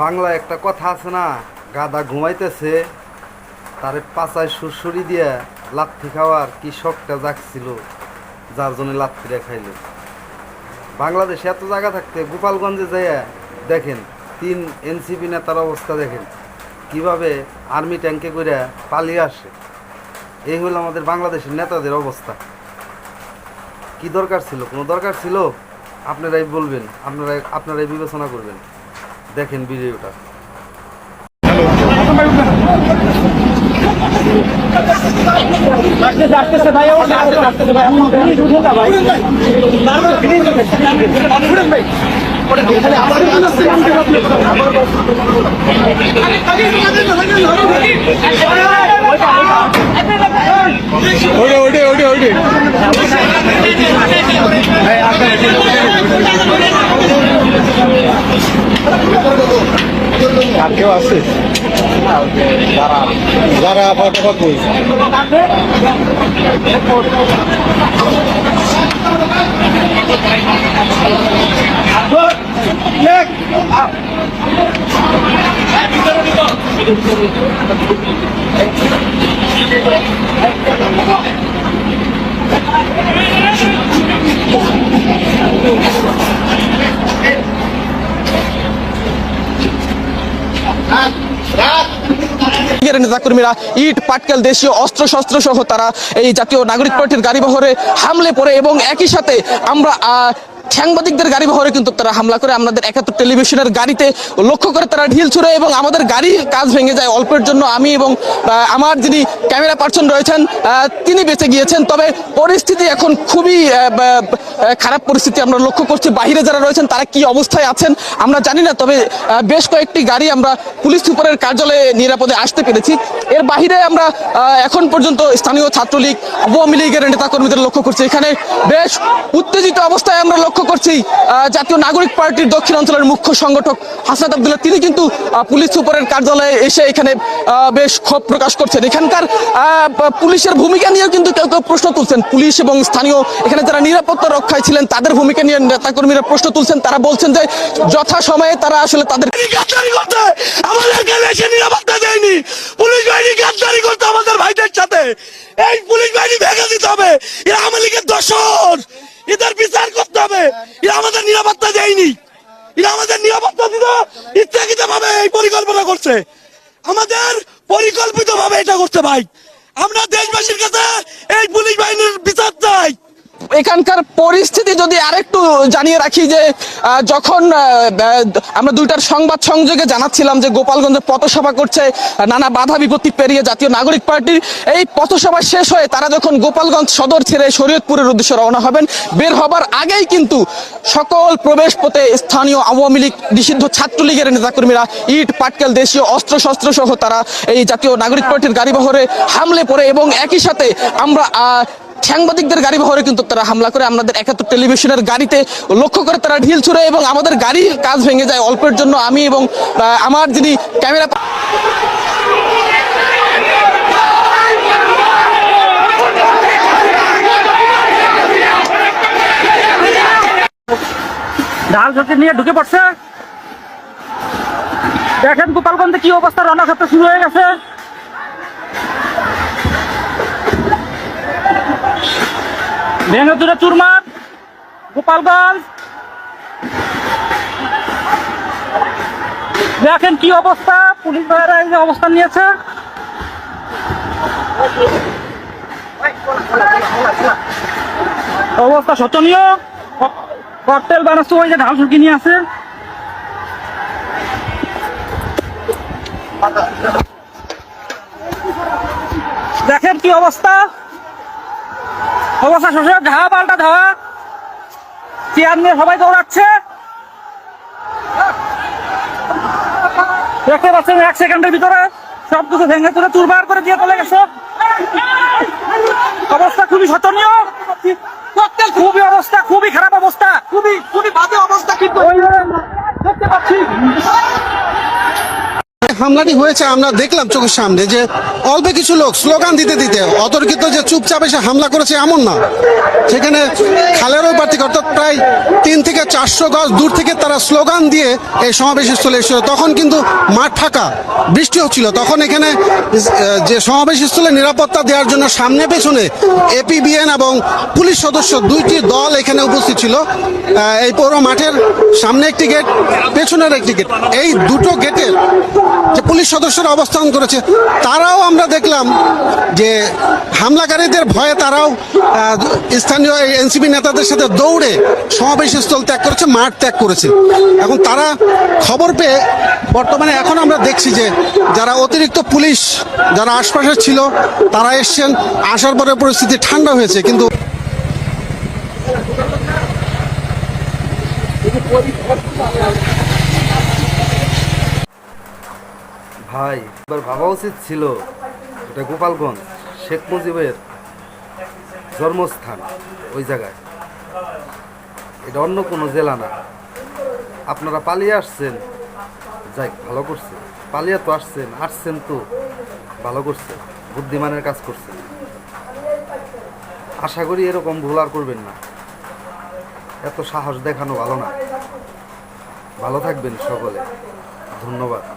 বাংলা একটা কথা আছে না, গাদা ঘুমাইতেছে, তারে পাচায় সুরসুরি দিয়ে লাথি খাওয়ার কি শখটা জাগছিল, যার জন্য লাথিটা খাইল বাংলাদেশে এত জায়গা থাকতে গোপালগঞ্জে যাইয়া দেখেন, তিন এনসিপি নেতার অবস্থা দেখেন, কীভাবে আর্মি ট্যাঙ্কে করে পালিয়ে আসে। এই হলো আমাদের বাংলাদেশের নেতাদের অবস্থা। কি দরকার ছিল? কোনো দরকার ছিল? আপনারাই বলবেন, আপনারাই আপনারাই বিবেচনা করবেন। দেখেন ভিডিওটা। ওইটা ওইটা আর কেউ আছে? যারা ফটোফট বলছে লীগের নেতাকর্মীরা ইট, পাটকেল, দেশীয় অস্ত্র শস্ত্র সহ তারা এই জাতীয় নাগরিক পার্টির গাড়ি বহরে হামলে পড়ে এবং একই সাথে আমরা সাংবাদিকদের গাড়ি বহরে কিন্তু তারা হামলা করে। আমাদের একাত্তর টেলিভিশনের গাড়িতে লক্ষ্য করে তারা ঢিল ছুড়ে এবং আমাদের গাড়ির কাজ ভেঙে যায় অল্পের জন্য। আমি এবং আমার যিনি ক্যামেরা পার্সন রয়েছেন তিনি বেঁচে গিয়েছেন। তবে পরিস্থিতি এখন খুবই খারাপ পরিস্থিতি আমরা লক্ষ্য করছি। বাহিরে যারা রয়েছেন, তারা কি অবস্থায় আছেন আমরা জানি না। তবে বেশ কয়েকটি গাড়ি আমরা পুলিশ সুপারের কার্যালয়ে নিরাপদে আসতে পেরেছি। এর বাহিরে আমরা এখন পর্যন্ত স্থানীয় ছাত্রলীগ, আওয়ামী লীগের নেতাকর্মীদের লক্ষ্য করছি। এখানে বেশ উত্তেজিত অবস্থায় আমরা লক্ষ্য করছি জাতীয় নাগরিক পার্টির দক্ষিণ অঞ্চলের মুখ্য সংগঠক হাসনাত আবদুল্লাহ। তিনি কিন্তু পুলিশ সুপারের কার্যালয়ে এসে এখানে বেশ ক্ষোভ প্রকাশ করছেন। এখানকার পুলিশের ভূমিকা নিয়েও কিন্তু কেউ কেউ প্রশ্ন তুলছেন। পুলিশ এবং স্থানীয় এখানে যারা নিরাপত্তা রক্ষায় ছিলেন, তাদের ভূমিকা নিয়ে নেতাকর্মীরা প্রশ্ন তুলছেন। তারা বলছেন যে যথা সময়ে তারা আসলে তাদের গাদ্দারি করতে আমাদেরকে দেশে নিরাপত্তা দেয়নি পুলিশ বাহিনী গাদ্দারি করতে আমাদের ভাইদের সাথে এই পুলিশ বাহিনী ভেঙে দিতে হবে এরা আওয়ামী লীগের দর্শন এদের বিচার করতে হবে এরা আমাদের নিরাপত্তা দেয়নি এরা দিতে ইচ্ছাকৃত ভাবে এই পরিকল্পনা করছে। আমাদের পরিকল্পিত ভাবে এটা করছে ভাই। আমরা দেশবাসীর কাছে এই পুলিশ বাহিনীর বিচার চাই। এখানকার পরিস্থিতি যদি আরেকটু জানিয়ে রাখি যে যখন আমরা দুইটার সংবাদ সংযোগে জানাচ্ছিলাম যে গোপালগঞ্জে পথসভা করছে নানা বাধা বিপত্তি পেরিয়ে জাতীয় নাগরিক পার্টির এই পথসভা শেষ হয়ে তারা যখন গোপালগঞ্জ সদর ছেড়ে শরীয়তপুরের উদ্দেশ্যে রওনা হবেন, বের হবার আগেই কিন্তু সকল প্রবেশ পথে স্থানীয় আওয়ামী লীগ, নিষিদ্ধ ছাত্রলীগের নেতাকর্মীরা ইট, পাটকেল, দেশীয় অস্ত্র শস্ত্র সহ তারা এই জাতীয় নাগরিক পার্টির গাড়ি বহরে হামলে পড়ে এবং একই সাথে আমরা সাংবাদিকদের গাড়ি বহরে কিন্তু তারা হামলা করে। আমাদের একাত্তর টেলিভিশনের গাড়িতে লক্ষ্য করে তারা ঢিল ছুড়ে এবং আমাদের গাড়ির কাজ ভেঙে যায় অল্পের জন্য আমি এবং আমার যিনি ক্যামেরা ঝুঁকি নিয়ে ঢুকে পড়ছে। দেখেন গোপালগঞ্জে কি অবস্থা রণক্ষেত্র শুরু হয়ে গেছে। ভেঙে চুরে চুরমার, গোপালগঞ্জ। দেখেন কি অবস্থা, পুলিশ ভাইয়েরা এই যে অবস্থান নিয়েছে। অবস্থা শোচনীয়। ককটেল বানাচ্ছে ওই যে ঢাল ঝুঁকি নিয়ে আছে। দেখেন কি অবস্থা। অবস্থা শ্বশুর ধাওয়া পাল্টা ধাওয়া চেয়ার নিয়ে সবাই দৌড়াচ্ছে। দেখতে পাচ্ছেন এক সেকেন্ডের ভিতরে সব কিছু ভেঙে তুলে তুরবার করে দিয়ে চলে গেছে। অবস্থা খুবই শোচনীয়। খুবই অবস্থা খুবই খারাপ অবস্থা। খুবই খুবই বাজে অবস্থা কিন্তু। দেখতে পাচ্ছি। হামলাটি হয়েছে, আমরা দেখলাম চোখের সামনে যে অল্প কিছু লোক স্লোগান দিতে দিতে অতর্কিত যে চুপচাপ এসে হামলা করেছে এমন না। সেখানে খালের ওই প্রার্থী, অর্থাৎ প্রায় তিন থেকে চারশো গজ দূর থেকে তারা স্লোগান দিয়ে এই সমাবেশ স্থলে এসেছিল। তখন কিন্তু মাঠ ফাঁকা বৃষ্টি হচ্ছিল। তখন এখানে যে সমাবেশ স্থলে নিরাপত্তা দেওয়ার জন্য সামনে পেছনে এপিবিএন এবং পুলিশ সদস্য দুইটি দল এখানে উপস্থিত ছিল। এই পৌর মাঠের সামনে একটি গেট, পেছনের একটি গেট। এই দুটো গেটের যে পুলিশ সদস্যরা অবস্থান করেছে, তারাও আমরা দেখলাম যে হামলাকারীদের ভয়ে তারাও স্থানীয় এনসিপি নেতাদের সাথে দৌড়ে সমাবেশ স্থল ত্যাগ করেছে, মাঠ ত্যাগ করেছে। এখন তারা খবর পেয়ে বর্তমানে এখন আমরা দেখছি যে যারা অতিরিক্ত পুলিশ, যারা আশপাশে ছিল, তারা এসছেন, আসার পরে পরিস্থিতি ঠান্ডা হয়েছে, কিন্তু ভাই, এবার ভাবা উচিত ছিল এটা গোপালগঞ্জ, শেখ মুজিবের জন্মস্থান ওই জায়গায়। এটা অন্য কোনো জেলা না। আপনারা পালিয়ে আসছেন, যাই, ভালো করছে। পালিয়ে তো আসছেন আসছেন তো, ভালো করছে, বুদ্ধিমানের কাজ করছে। আশা করি এরকম ভুল আর করবেন না। এত সাহস দেখানো ভালো না। ভালো থাকবেন সকলে। ধন্যবাদ।